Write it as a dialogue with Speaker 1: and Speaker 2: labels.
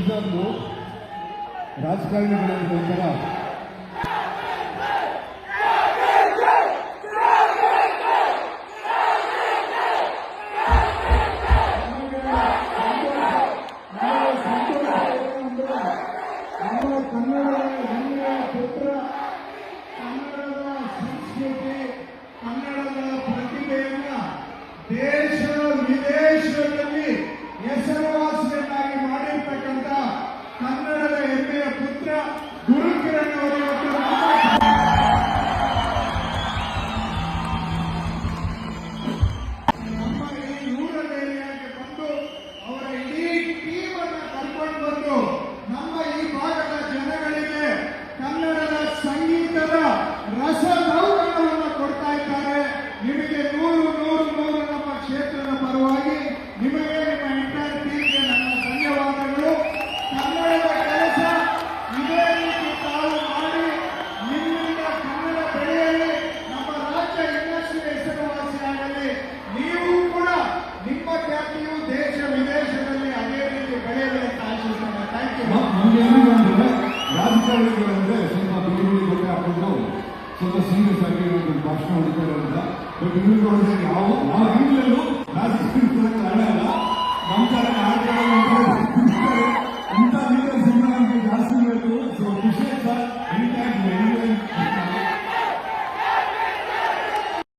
Speaker 1: ಇದನ್ನು ರಾಜಕಾರಣಿಗಳಿಗೋಸ್ಕರ ಹೇಳಿದ್ರೆ ಸ್ವಲ್ಪ ಬಿಳಿ ಗೊತ್ತ ಹಾಕೊಂಡು ಸ್ವಲ್ಪ ಸೀರಿಯಸ್ ಆಗಿ ಭಾಷಣ ಹೊಡಿತಾ ಇರೋದ್ರಿಂದ ಬಟ್ ಇವ್ರಿಗೆ ಯಾವ ಯಾವ ಆಂಗ್ಲಲ್ಲೂ ರಾಜಕೀಯ